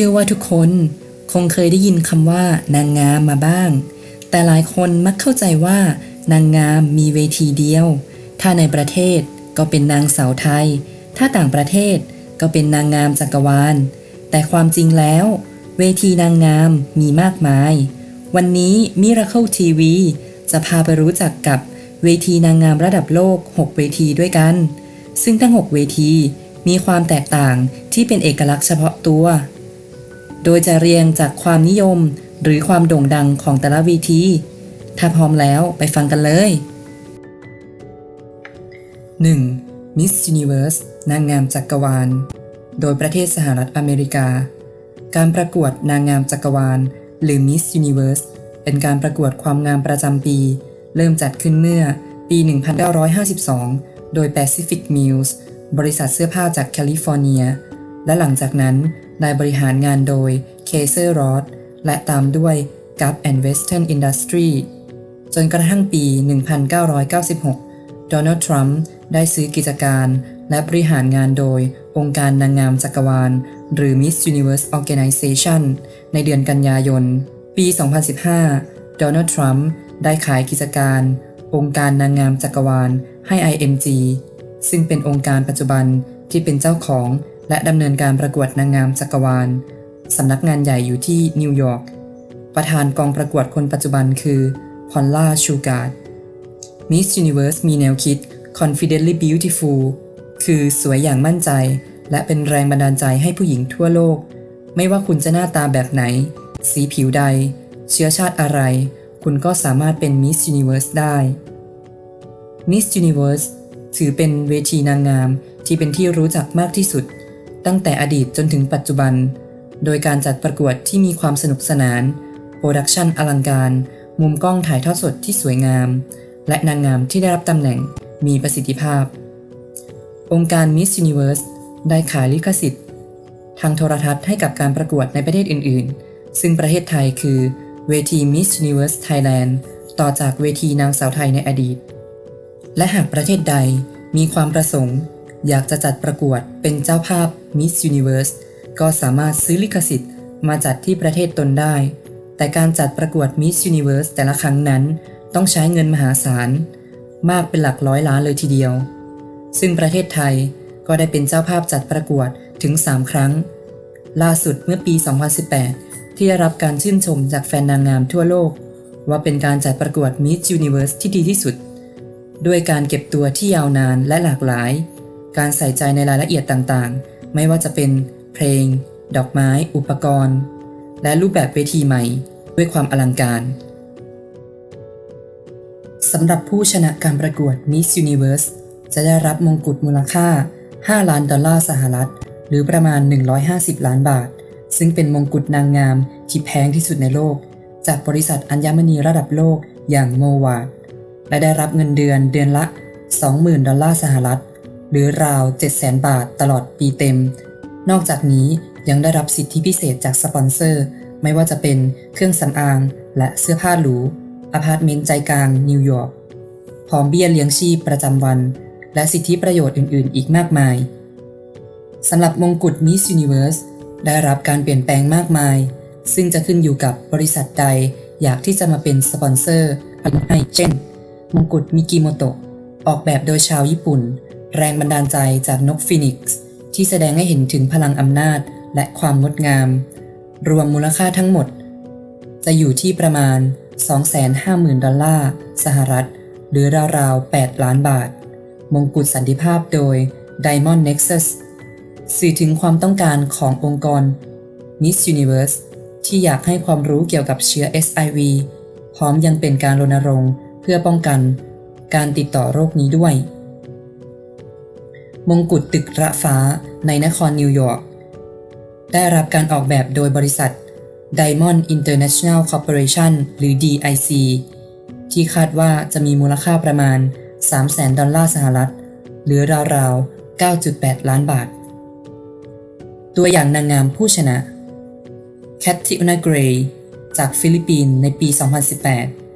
ชื่อว่าทุกคนคงเคยได้ยินคำว่านางงามมาบ้าง แต่หลายคนมักเข้าใจว่า นางงามมีเวทีเดียว ถ้าในประเทศก็เป็นนางสาวไทย ถ้าต่างประเทศก็เป็นนางงามจักรวาล แต่ความจริงแล้ว เวทีนางงามมีมากมาย วันนี้ Miracle TV จะพาไปรู้จักกับเวทีนางงามระดับโลก 6 เวทีด้วยกัน ซึ่งทั้ง 6 เวทีมีความแตกต่างที่เป็นเอกลักษณ์เฉพาะตัว โดยจะเรียงจากความนิยมหรือความโด่งดังของแต่ละเวที ถ้าพร้อมแล้วไปฟังกันเลย 1. Miss Universe นางงามจักรวาล โดยประเทศสหรัฐอเมริกา การประกวดนางงามจักรวาล หรือ Miss Universe เป็นการประกวดความงามประจำปี เริ่มจัดขึ้นเมื่อปี 1952 โดย Pacific Mills บริษัทเสื้อผ้าจากแคลิฟอร์เนีย และหลังจากนั้นได้บริหารงานโดย k a s e r r o d และตามด้วย Gap and Western Industry จนกระทั่งปี 1996 โดนัลด์ทรัมป์ได้ซื้อกิจการ และบริหารงานโดยองค์การนางงามจักรวาล หรือ Miss Universe Organization ในเดือนกันยายน ปี 2015 โดนัลด์ทรัมป์ได้ขายกิจการ องค์การนางงามจักรวาลให้ IMG ซึ่งเป็นองค์การปัจจุบันที่เป็นเจ้าของ และดำเนินการประกวดนางงามจักรวาล สำนักงานใหญ่อยู่ที่นิวยอร์ก ประธานกองประกวดคนปัจจุบันคือพอลล่าชูการ์ด Miss Universe มีแนวคิด Confidently Beautiful คือสวยอย่างมั่นใจ และเป็นแรงบันดาลใจให้ผู้หญิงทั่วโลก ไม่ว่าคุณจะหน้าตาแบบไหน สีผิวใด เชื้อชาติอะไร คุณก็สามารถเป็น Miss Universe ได้ Miss Universe ถือเป็นเวทีนางงามที่เป็นที่รู้จักมากที่สุด ตั้งแต่อดีตจนถึงปัจจุบัน โดยการจัดประกวดที่มีความสนุกสนาน โปรดักชันอลังการ มุมกล้องถ่ายทอดสดที่สวยงาม และนางงามที่ได้รับตำแหน่งมีประสิทธิภาพ องค์การ Miss Universe ได้ขายลิขสิทธิ์ ทางโทรทัศน์ให้กับการประกวดในประเทศอื่น ๆ ซึ่งประเทศไทยคือเวที Miss Universe Thailand ต่อจากเวทีนางสาวไทยในอดีต และหากประเทศใดมีความประสงค์ อยากจะจัดประกวดเป็นเจ้าภาพ Miss Universe ก็สามารถซื้อลิขสิทธิ์มาจัดที่ประเทศตนได้ แต่การจัดประกวด Miss Universe แต่ละครั้งนั้น ต้องใช้เงินมหาศาล มากเป็นหลักร้อยล้านเลยทีเดียว ซึ่งประเทศไทยก็ได้เป็นเจ้าภาพจัดประกวดถึง 3 ครั้ง ล่าสุดเมื่อปี 2018 ที่ได้รับการชื่นชมจากแฟนนางงามทั่วโลก ว่าเป็นการจัดประกวด Miss Universe ที่ดีที่สุด ด้วยการเก็บตัวที่ยาวนานและหลากหลาย การใส่ใจในรายละเอียดต่างๆ ไม่ว่าจะเป็นเพลง ดอกไม้ อุปกรณ์ และรูปแบบเวทีใหม่ ด้วยความอลังการสำหรับผู้ชนะการประกวด Miss Universe จะได้รับมงกุฎมูลค่า 5 ล้านดอลลาร์สหรัฐ หรือประมาณ 150 ล้านบาท ซึ่งเป็นมงกุฎนางงามที่แพงที่สุดในโลก จากบริษัทอัญมณีระดับโลกอย่างโมวาดและได้รับเงินเดือนเดือนละ 20,000 ดอลลาร์สหรัฐ หรือราว700,000 บาทตลอดปีเต็ม นอกจากนี้ยังได้รับสิทธิพิเศษจากสปอนเซอร์ ไม่ว่าจะเป็นเครื่องสำอางและเสื้อผ้าหรูอพาร์ตเมนต์ใจกลางนิวยอร์กพร้อมเบี้ยเลี้ยงชีพประจำวัน และสิทธิประโยชน์อื่น ๆ อีกมากมายสำหรับมงกุฎ Miss Universe ได้รับการเปลี่ยนแปลงมากมาย ซึ่งจะขึ้นอยู่กับบริษัทใดอยากที่จะมาเป็นสปอนเซอร์ให้เช่น มงกุฎมิกิโมโตะออกแบบโดยชาวญี่ปุ่น แรงบันดาลใจจากนกฟินิกซ์ที่แสดงให้เห็นถึงพลังอำนาจและความงดงาม รวมมูลค่าทั้งหมด จะอยู่ที่ประมาณ 250,000 ดอลลาร์สหรัฐ หรือราวๆ 8 ล้านบาท มงกุฎสันติภาพโดย Diamond Nexus สื่อถึงความต้องการขององค์กร Miss Universe ที่อยากให้ความรู้เกี่ยวกับเชื้อ SIV พร้อมยังเป็นการรณรงค์เพื่อป้องกัน การติดต่อโรคนี้ด้วย มงกุฎตึกระฟ้าในนครนิวยอร์ก ได้รับการออกแบบโดยบริษัท Diamond International Corporation หรือ DIC ที่คาดว่าจะมีมูลค่าประมาณ 300,000 ดอลลาร์สหรัฐ หรือราวๆ 9.8 ล้านบาท ตัวอย่างนางงามผู้ชนะ แคทติอุนาเกรย์จากฟิลิปปินส์ในปี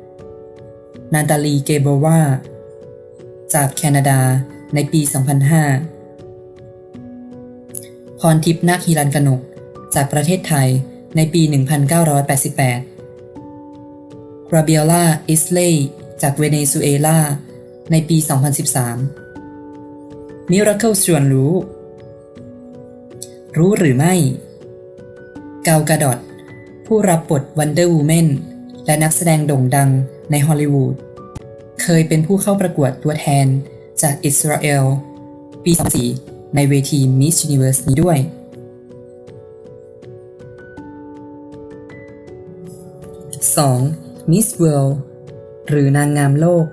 2018 นาตาลี เกโบวา จากแคนาดา ในปี 2005 พรทิพย์นาคฮิรันกนก จากประเทศไทยในปี 1988 r a b i o l a Isley จากเวเนซุเอลา ในปี 2013 Miracle ชวนรู้ รู้หรือไม่ เกากาดอดผู้รับบท Wonder Woman และนักแสดงโด่งดังในฮอลลีวูด เคยเป็นผู้เข้าประกวดตัวแทน จากอิสราเอล ปี2004ในเวที Miss Universe นี้ด้วย 2. Miss World หรือนางงามโลก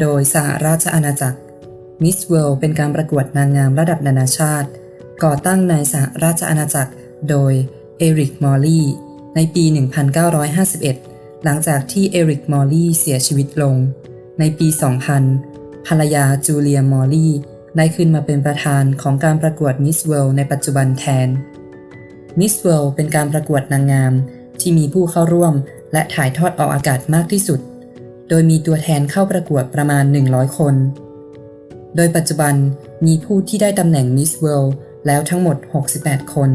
โดยสหราชอาณาจักร Miss World เป็นการประกวดนางงามระดับนานาชาติ ก่อตั้งในสหราชอาณาจักร โดยเอริกมอลลี่ในปี 1951 หลังจากที่เอริกมอลลี่เสียชีวิตลง ในปี 2000 ภรรยาจูเลียมอลลี่ได้ขึ้นมาเป็นประธานของการประกวด Miss World ในปัจจุบันแทน Miss World เป็นการประกวดนางงามที่มีผู้เข้าร่วม และถ่ายทอดออกอากาศมากที่สุด โดยมีตัวแทนเข้าประกวดประมาณ 100 คน โดยปัจจุบันมีผู้ที่ได้ตำแหน่ง Miss World แล้วทั้งหมด 68 คน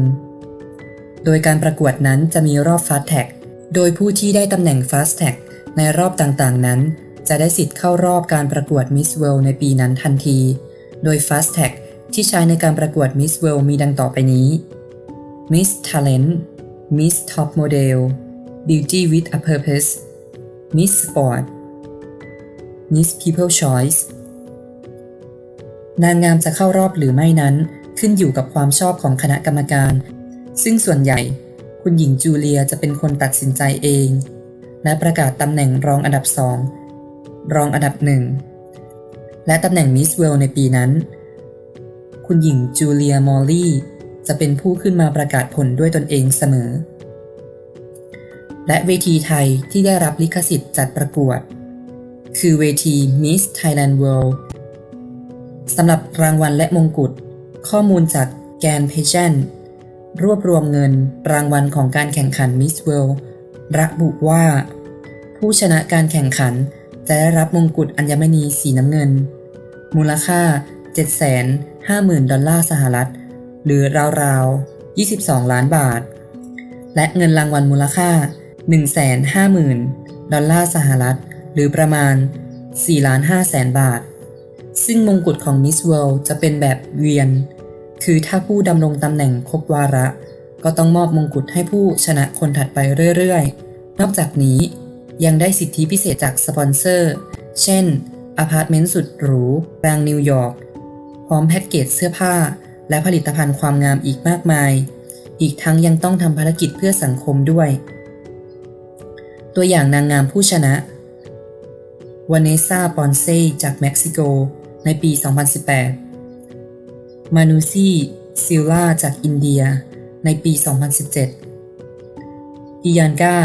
โดยการประกวดนั้นจะมีรอบ Fast Tag โดยผู้ที่ได้ตำแหน่ง Fast Tag ในรอบต่างๆนั้น จะได้สิทธิ์เข้ารอบการประกวด Miss World ในปีนั้นทันที โดย Fast Tag ที่ใช้ในการประกวด Miss World มีดังต่อไปนี้ Miss Talent Miss Top Model Beauty with a Purpose Miss Sport Miss People Choice นางงามจะเข้ารอบหรือไม่นั้น ขึ้นอยู่กับความชอบของคณะกรรมการ ซึ่งส่วนใหญ่ คุณหญิงจูเลียจะเป็นคนตัดสินใจเอง และประกาศตำแหน่งรองอันดับสอง รองอันดับหนึ่ง และตำแหน่งมิสเวลในปีนั้น คุณหญิงจูเลียมอลลี่จะเป็นผู้ขึ้นมาประกาศผลด้วยตนเองเสมอ และเวทีไทยที่ได้รับลิขสิทธิ์จัดประกวด คือเวที Miss Thailand World สำหรับรางวัลและมงกุฎ ข้อมูลจากแกนเพชันรวบรวมเงินรางวัลของการแข่งขัน Miss World ระบุว่า ผู้ชนะการแข่งขัน จะได้รับมงกุฎอัญมณีสีน้ำเงิน มูลค่า 750,000 ดอลลาร์สหรัฐ หรือราวๆ 22 ล้านบาท และเงินรางวัลมูลค่า 150,000 ดอลลาร์สหรัฐ หรือประมาณ 4 ล้าน5แสนบาท ซึ่งมงกุฎของ Miss World จะเป็นแบบเวียน คือถ้าผู้ดำรงตำแหน่งครบวาระ ก็ต้องมอบมงกุฎให้ผู้ชนะคนถัดไปเรื่อยๆ นอกจากนี้ ยังได้สิทธิพิเศษจากสปอนเซอร์ เช่น อพาร์ตเมนต์สุดหรูกลางนิวยอร์ก พร้อมแพ็กเกจเสื้อผ้า และผลิตภัณฑ์ความงามอีกมากมาย อีกทั้งยังต้องทำภารกิจเพื่อสังคมด้วย ตัวอย่างนางงามผู้ชนะวานเนซ่าปอนเซจากเม็กซิโก ในปี 2018 มานูซีซิลล่าจากอินเดีย ในปี 2017อียานกา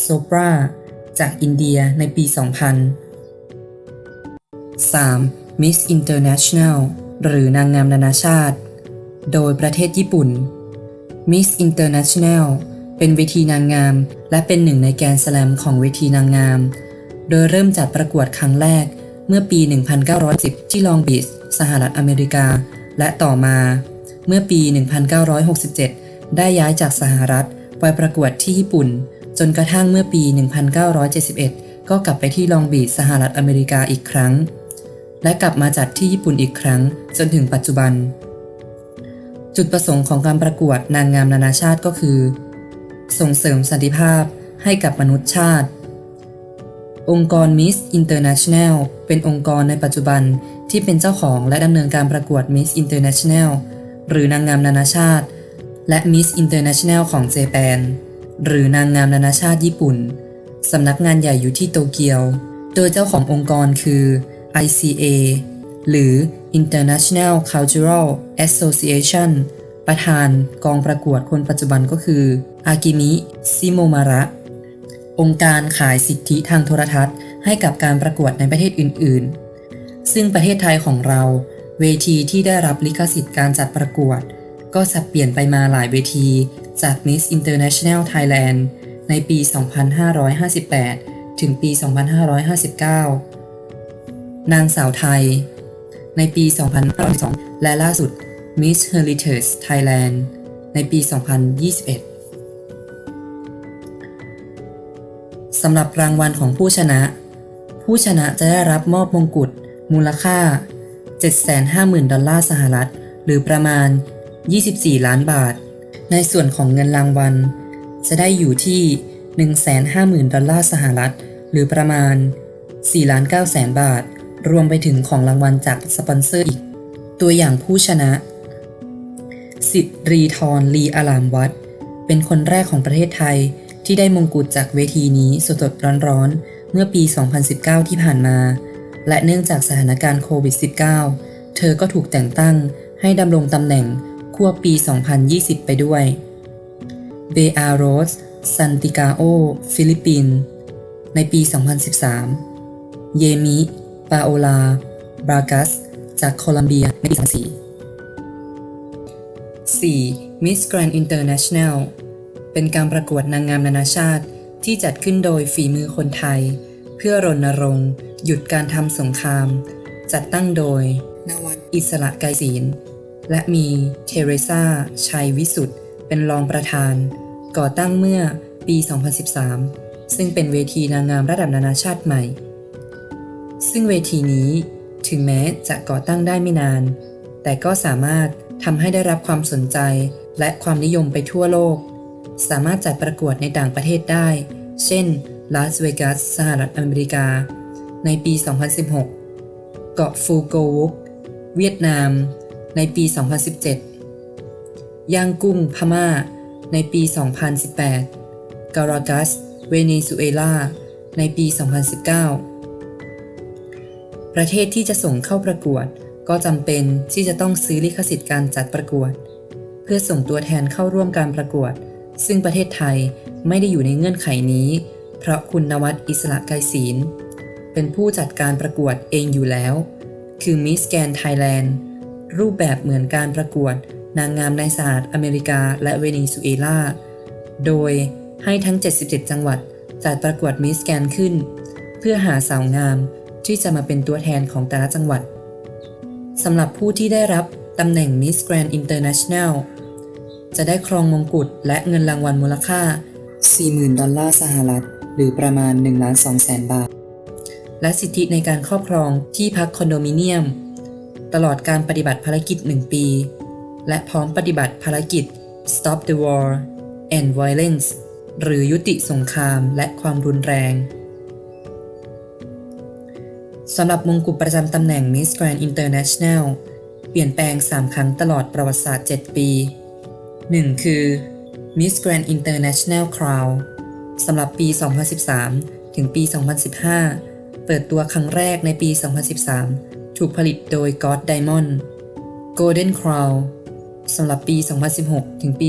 โซปรา จากอินเดียในปี 2000 3. Miss International หรือนางงามนานาชาติ โดยประเทศญี่ปุ่น Miss International เป็นเวทีนางงาม และเป็นหนึ่งในแกนสแลมของเวทีนางงาม โดยเริ่มจัดประกวดครั้งแรกเมื่อปี 1910 ที่ลองบีชสหรัฐอเมริกา และต่อมาเมื่อปี 1967 ได้ย้ายจากสหรัฐไปประกวดที่ญี่ปุ่น จนกระทั่งเมื่อปี 1971 ก็กลับไปที่ลองบีชสหรัฐอเมริกาอีกครั้ง และกลับมาจัดที่ญี่ปุ่นอีกครั้ง จนถึงปัจจุบัน จุดประสงค์ของการประกวดนางงามนานาชาติก็คือ ส่งเสริมสันติภาพให้กับมนุษยชาติ องค์กร Miss International เป็นองค์กรในปัจจุบันที่เป็นเจ้าของและดำเนินการประกวด Miss International หรือนางงามนานาชาติ และ Miss International ของเจแปน หรือนางงามนานาชาติญี่ปุ่น สำนักงานใหญ่อยู่ที่โตเกียว โดยเจ้าขององค์กรคือ ICA หรือ International Cultural Association ประธานกองประกวดคนปัจจุบันก็คือ อากิมิ ซิโมมาระ องค์การขายสิทธิทางโทรทัศน์ ให้กับการประกวดในประเทศอื่น ๆ ซึ่งประเทศไทยของเรา เวทีที่ได้รับลิขสิทธิ์การจัดประกวด ก็สับเปลี่ยนไปมาหลายเวที จาก Miss International Thailand ในปี 2558 ถึงปี 2559 นางสาวไทย ในปี2512และล่าสุด Miss Heritage Thailand ในในปี 2021 สำหรับรางวัลของผู้ชนะ ผู้ชนะจะได้รับมอบมงกุฎมูลค่า 750,000 ดอลลาร์สหรัฐ หรือประมาณ 24 ล้านบาท ในส่วนของเงินรางวัล จะได้อยู่ที่ 150,000 ดอลลาร์สหรัฐ หรือประมาณ 4 ล้าน9แสนบาท รวมไปถึงของรางวัลจากสปอนเซอร์อีก ตัวอย่างผู้ชนะ สิทธิ์รีทรลีอารามวัด เป็นคนแรกของประเทศไทยที่ได้มงกุฎจากเวทีนี้สดๆร้อนๆ เมื่อปี 2019 ที่ผ่านมา และเนื่องจากสถานการณ์โควิด -19 เธอก็ถูกแต่งตั้งให้ดำรงตำแหน่ง ควบปี 2020 ไปด้วยเบอาโรสซันติกาโอ ฟิลิปปินส์ในปี 2013 เยมิ ปาโอลา บรากัส จากโคลัมเบีย ในปี 2004 4. Miss Grand International เป็นการประกวดนางงามนานาชาติที่จัดขึ้นโดยฝีมือคนไทย เพื่อรณรงค์ หยุดการทำสงคราม จัดตั้งโดย นวัดอิสระไกรศีล และมีเทเรซาชัยวิสุทธ์เป็นรองประธาน ก่อตั้งเมื่อปี 2013 ซึ่งเป็นเวทีนางงามระดับนานาชาติใหม่ ซึ่งเวทีนี้ถึงแม้จะก่อตั้งได้ไม่นาน แต่ก็สามารถทำให้ได้รับความสนใจและความนิยมไปทั่วโลก สามารถจัดประกวดในต่างประเทศได้ เช่น ลาสเวกัส สหรัฐอเมริกา ในปี 2016 เกาะฟูโกวุก เวียดนาม ในปี 2017 ย่างกุ้งพม่า ในปี 2018 การากัส เวเนซุเอลา ในปี 2019 ประเทศที่จะส่งเข้าประกวดก็จำเป็นที่จะต้องซื้อลิขสิทธิ์การจัดประกวด เพื่อส่งตัวแทนเข้าร่วมการประกวด ซึ่งประเทศไทยไม่ได้อยู่ในเงื่อนไขนี้ เพราะคุณนวัดอิสระไกรศีล เป็นผู้จัดการประกวดเองอยู่แล้ว คือ Miss Grand Thailand รูปแบบเหมือนการประกวด นางงามในสหรัฐอเมริกาและเวเนซุเอลา โดยให้ทั้ง 77 จังหวัดจัดประกวด Miss Grand ขึ้น เพื่อหาสาวงามที่จะมาเป็นตัวแทนของแต่ละจังหวัดสำหรับผู้ที่ได้รับตำแหน่ง Miss Grand International จะได้ครองมงกุฎและเงินรางวัลมูลค่า 40,000 ดอลลาร์สหรัฐ หรือประมาณ1ล้าน2แสนบาท และสิทธิในการครอบครองที่พักคอนโดมิเนียม ตลอดการปฏิบัติภารกิจ 1 ปี และพร้อมปฏิบัติภารกิจ Stop the War and Violence หรือยุติสงครามและความรุนแรงสำหรับมงกุฎประจำตำแหน่ง Miss Grand International เปลี่ยนแปลง 3 ครั้งตลอดประวัติศาสตร์ 7 ปี 1. คือ Miss Grand International Crown สำหรับปี 2013 ถึงปี 2015 เปิดตัวครั้งแรกในปี 2013 ถูกผลิตโดย God Diamond Golden Crown สำหรับปี 2016 ถึงปี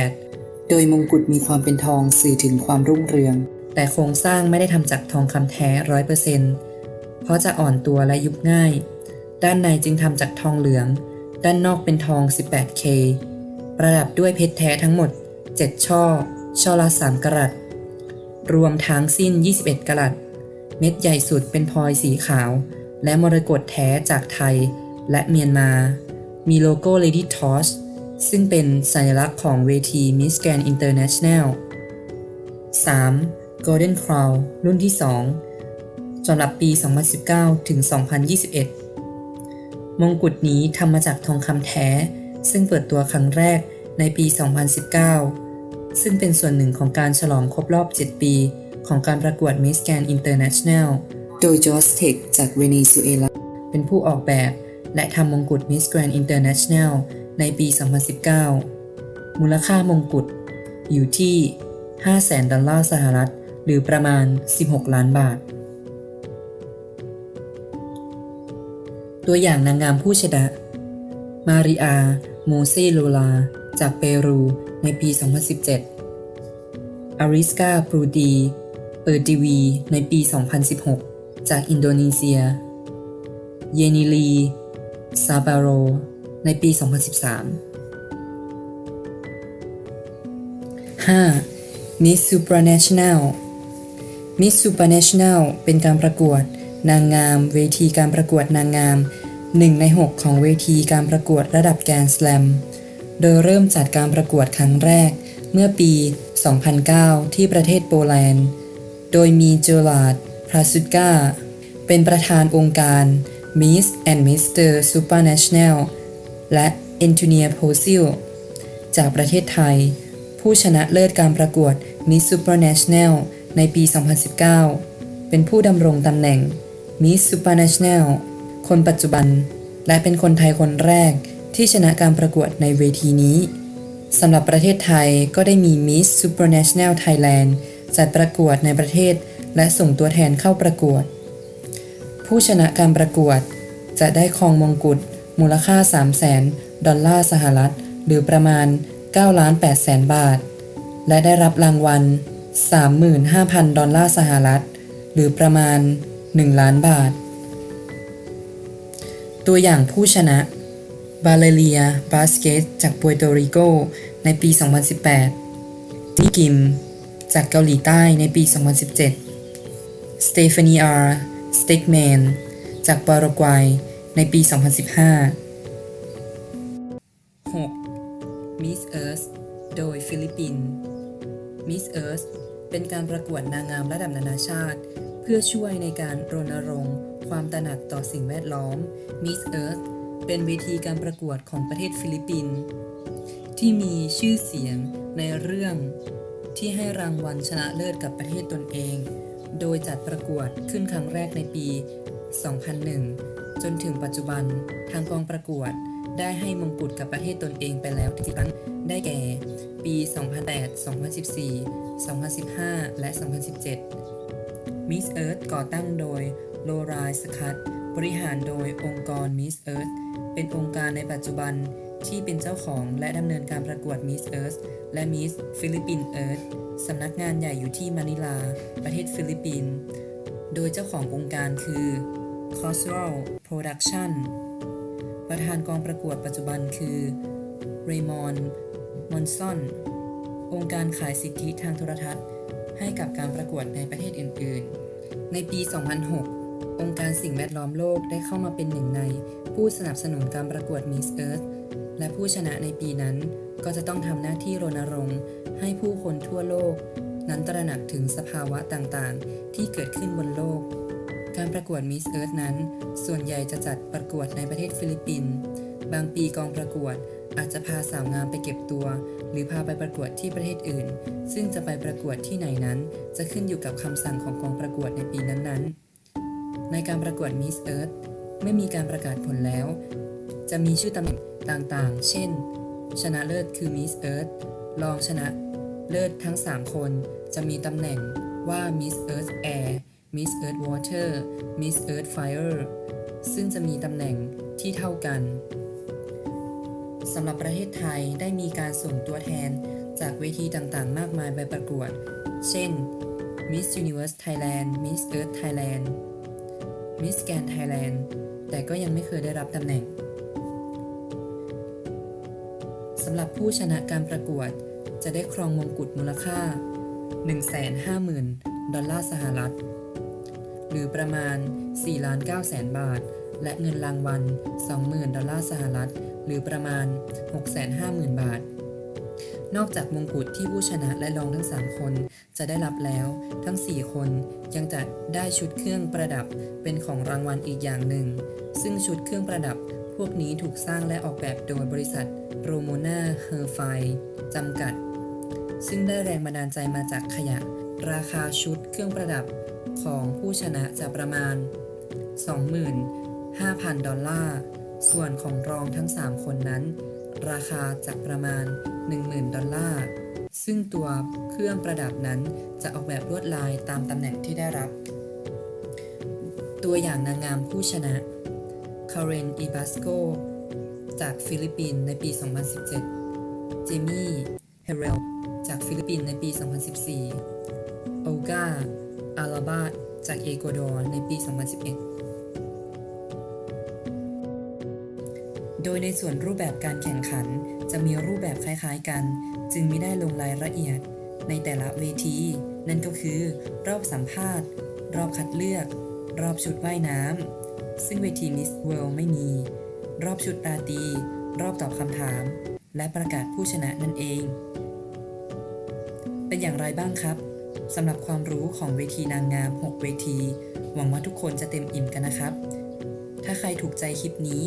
2018 โดยมงกุฎมีความเป็นทองสื่อถึงความรุ่งเรือง แต่โครงสร้างไม่ได้ทำจากทองคำแท้100%เพราะจะอ่อนตัวและยุบง่าย ด้านในจึงทำจากทองเหลือง ด้านนอกเป็นทอง 18K ประดับด้วยเพชรแท้ทั้งหมด 7 ช่อ ช่อละ 3กรัตรวมทั้งสิ้น 21กรัตเม็ดใหญ่สุดเป็นพลอยสีขาว และมรกตแท้จากไทยและเมียนมา มีโลโก้ Lady Torch ซึ่งเป็นสัญลักษณ์ของเวที Miss Grand International 3. Golden Crown รุ่นที่ 2สำหรับปี 2019 ถึง 2021 มงกุฎนี้ทำมาจากทองคำแท้ ซึ่งเปิดตัวครั้งแรกในปี 2019 ซึ่งเป็นส่วนหนึ่งของการฉลองครบรอบ 7 ปี ของการประกวด Miss Grand International โดย Jostech จากเวเนซุเอลา เป็นผู้ออกแบบ และทำมงกุฎ Miss Grand International ในปี 2019 มูลค่ามงกุฎอยู่ที่ 500,000 ดอลลาร์สหรัฐ หรือประมาณ 16 ล้านบาท ตัวอย่างนางงามผู้ชนะ มาริอา โมเซโลลา จากเปรู ในปี 2017 อาริสกาปรูดี เปิดดีวี ในปี 2016 จากอินโดนีเซีย เยนิลี ซาบาโร ในปี 2013 5. Miss Supranational Miss Supranational เป็นการประกวดนางงาม เวทีการประกวดนางงาม 1 ใน 6 ของเวทีการประกวดระดับแกรนด์สแลม โดยเริ่มจัดการประกวดครั้งแรกเมื่อปี 2009 ที่ประเทศโปแลนด์ โดยมีเจอราร์ด พราสุดกาเป็นประธานองค์การ Miss and Mr. Supranational และเอนโทเนียโพซิลจากประเทศไทย ผู้ชนะเลิศการประกวด Miss Supranational ในปี 2019 เป็นผู้ดำรงตำแหน่ง Miss Supranational คนปัจจุบัน และเป็นคนไทยคนแรกที่ชนะการประกวดในเวทีนี้สำหรับประเทศไทยก็ได้มี Miss Supranational Thailand จัดประกวดในประเทศ และส่งตัวแทนเข้าประกวด ผู้ชนะการประกวด จะได้ครองมงกุฎมูลค่า 3 0 0แสนดอลลาร์สหรัฐ หรือประมาณ9ล้าน8แสนบาท และได้รับรางวัล 35,000 ดอลลาร์สหรัฐ หรือประมาณ 1 ล้านบาท ตัวอย่างผู้ชนะบาเลเลียบาสเกตจากปัวโตริโก ในปี 2018นิกิม จากเกาหลีใต้ในปี 2017 สเตฟานีอาร์สเต็กแมน จากปารากวัย ในปี 2015 6. Miss Earth โดยฟิลิปปินส์ Miss Earth เป็นการประกวดนางงามระดับนานาชาติ เพื่อช่วยในการรณรงค์ความตระหนักต่อสิ่งแวดล้อม Miss Earth เป็นเวทีการประกวดของประเทศฟิลิปปินส์ที่มีชื่อเสียงในเรื่องที่ให้รางวัลชนะเลิศกับประเทศตนเอง โดยจัดประกวดขึ้นครั้งแรกในปี 2001 จนถึงปัจจุบันทางกองประกวดได้ให้มงกุฎกับประเทศตนเองไปแล้วที่ครั้งได้แก่ ปี 2008 2014 2015 และ 2017 Miss Earth ก่อตั้งโดยโลรายสคัตบริหารโดยองค์กร Miss Earth เป็นองค์การในปัจจุบันที่เป็นเจ้าของและดำเนินการประกวด Miss Earth และ Miss Philippine Earth สำนักงานใหญ่อยู่ที่มะนิลา ประเทศฟิลิปปินส์โดยเจ้าขององค์การคือ c o s r a l Production ประธานกองประกวดปัจจุบันคือ Raymond Monson องค์การขายสิทธิทางโทรทัศน์ ให้กับการประกวดในประเทศอื่น ๆ ในปี 2006 องค์การสิ่งแวดล้อมโลกได้เข้ามาเป็นหนึ่งในผู้สนับสนุนการประกวด Miss Earth และผู้ชนะในปีนั้นก็จะต้องทำหน้าที่รณรงค์ ให้ผู้คนทั่วโลก นั้นตระหนักถึงสภาวะต่างๆ ที่เกิดขึ้นบนโลก การประกวด Miss Earth นั้น ส่วนใหญ่จะจัดประกวดในประเทศฟิลิปปินส์บางปีกองประกวดอาจจะพาสาวงามไปเก็บตัว หรือพาไปประกวดที่ประเทศอื่น ซึ่งจะไปประกวดที่ไหนนั้น จะขึ้นอยู่กับคำสั่งของกองประกวดในปีนั้นๆ ในการประกวด Miss Earth เมื่อมีการประกาศผลแล้ว จะมีชื่อตำแหน่ง ต่างๆ เช่น ชนะเลิศคือ Miss Earth รองชนะเลิศทั้ง 3 คนจะมีตำแหน่งว่า Miss Earth Air Miss Earth Water Miss Earth Fire ซึ่งจะมีตำแหน่งที่เท่ากันสำหรับประเทศไทยได้มีการส่งตัวแทนจากเวทีต่างๆ มากมายไปประกวด เช่น Miss Universe Thailand Miss Earth Thailand Miss Grand Thailand แต่ก็ยังไม่เคยได้รับตำแหน่งำหรับผู้ชนะการประกวด จะได้ครองมงกุฎมูลค่า 150,000 ดอลลาร์สหรัฐ หรือประมาณ4ล้าน9แสนบาท และเงินรางวัล 20,000 ดอลลาร์สหรัฐ หรือประมาณ 650,000 บาท นอกจากมงกุฎที่ผู้ชนะและรองทั้ง 3 คนจะได้รับแล้ว ทั้ง 4 คนยังจะได้ชุดเครื่องประดับเป็นของรางวัลอีกอย่างหนึ่ง ซึ่งชุดเครื่องประดับ พวกนี้ถูกสร้างและออกแบบโดยบริษัทโรโมนาเฮอร์ไฟจำกัด ซึ่งได้แรงบันดาลใจมาจากขยะ ราคาชุดเครื่องประดับของผู้ชนะจะประมาณ 25,000 ดอลลาร์ ส่วนของรองทั้ง 3 คนนั้น ราคาจะประมาณ 10,000 ดอลลาร์ ซึ่งตัวเครื่องประดับนั้นจะออกแบบลวดลายตามตำแหน่งที่ได้รับ ตัวอย่างนางงามผู้ชนะ คาเรนอีบาสโก จากฟิลิปปินส์ในปี 2017 เจมี่ เฮเรล จากฟิลิปปินส์ในปี 2014 โอกาอาลาบาจากเอกวาดอร์ในปี 2011 โดยในส่วนรูปแบบการแข่งขันจะมีรูปแบบคล้ายๆกัน จึงไม่ได้ลงรายละเอียดในแต่ละเวที นั่นก็คือ รอบสัมภาษณ์ รอบคัดเลือก รอบชุดว่ายน้ำ ซึ่งเวที Miss World ไม่มี รอบชุดราตรี รอบตอบคำถาม และประกาศผู้ชนะนั่นเอง เป็นอย่างไรบ้างครับสำหรับความรู้ของเวทีนางงาม 6 เวที หวังว่าทุกคนจะเต็มอิ่มกันนะครับ ถ้าใครถูกใจคลิปนี้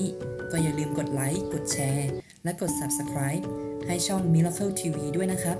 ก็อย่าลืมกดไลค์ กดแชร์ และกด Subscribe ให้ช่อง Miracle TV ด้วยนะครับ